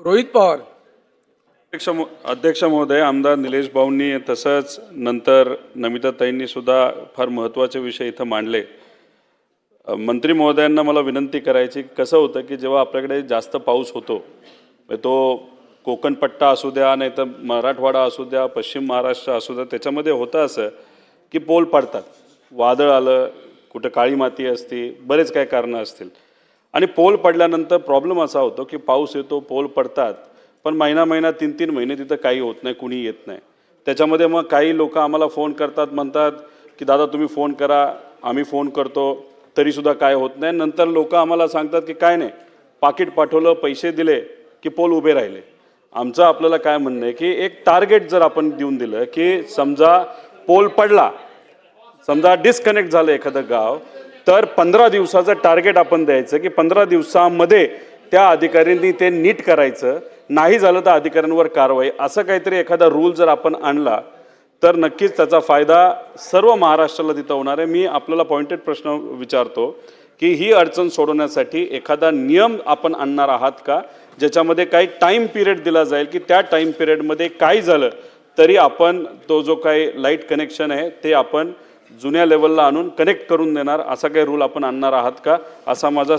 रोहित पवार. अध्यक्ष अध्यक्ष महोदय आमदार निलेश भाऊंनी तसंच नंतर नमिताताईंनी सुद्धा फार महत्त्वाचे विषय इथं मांडले. मंत्री महोदयांना मला विनंती करायची कसं होतं की जेव्हा आपल्याकडे जास्त पाऊस होतो तो कोकणपट्टा असू द्या नाही तर मराठवाडा असू द्या पश्चिम महाराष्ट्र असू द्या त्याच्यामध्ये होतं असं की पोल पडतात. वादळ आलं कुठं काळी माती असते बरेच काही कारणं असतील. आणि पोल पडल्यानंतर प्रॉब्लेम असा होतो की पाऊस येतो पोल पडतात पण महिना महिना तीन तीन महिने तिथं काही होत नाही कुणी येत नाही. त्याच्यामध्ये मग काही लोक आम्हाला फोन करतात म्हणतात की दादा तुम्ही फोन करा आम्ही फोन करतो तरीसुद्धा काय होत नाही. नंतर लोक आम्हाला सांगतात की काय नाही पाकिट पाठवलं पैसे दिले की पोल उभे राहिले. आमचं आपल्याला काय म्हणणं आहे की एक टार्गेट जर आपण देऊन दिलं की समजा पोल पडला समजा डिस्कनेक्ट झालं एखादं गाव तर पंधरा दिवसाचं टार्गेट आपण द्यायचं की पंधरा दिवसामध्ये त्या अधिकाऱ्यांनी ते नीट करायचं. नाही झालं तर अधिकाऱ्यांवर कारवाई. असं काहीतरी एखादा रूल जर आपण आणला तर नक्कीच त्याचा फायदा सर्व महाराष्ट्राला तिथं होणार आहे. मी आपल्याला पॉइंटेड प्रश्न विचारतो की ही अडचण सोडवण्यासाठी एखादा नियम आपण आणणार आहात का? ज्याच्यामध्ये काही टाईम पिरियड दिला जाईल की त्या टाईम पिरियडमध्ये काय झालं तरी आपण तो जो काही लाइट कनेक्शन आहे ते आपण जुन्या लेवलला आणून कनेक्ट करून देणार. असा काही रूल आपण आणणार आहात का? असा माझा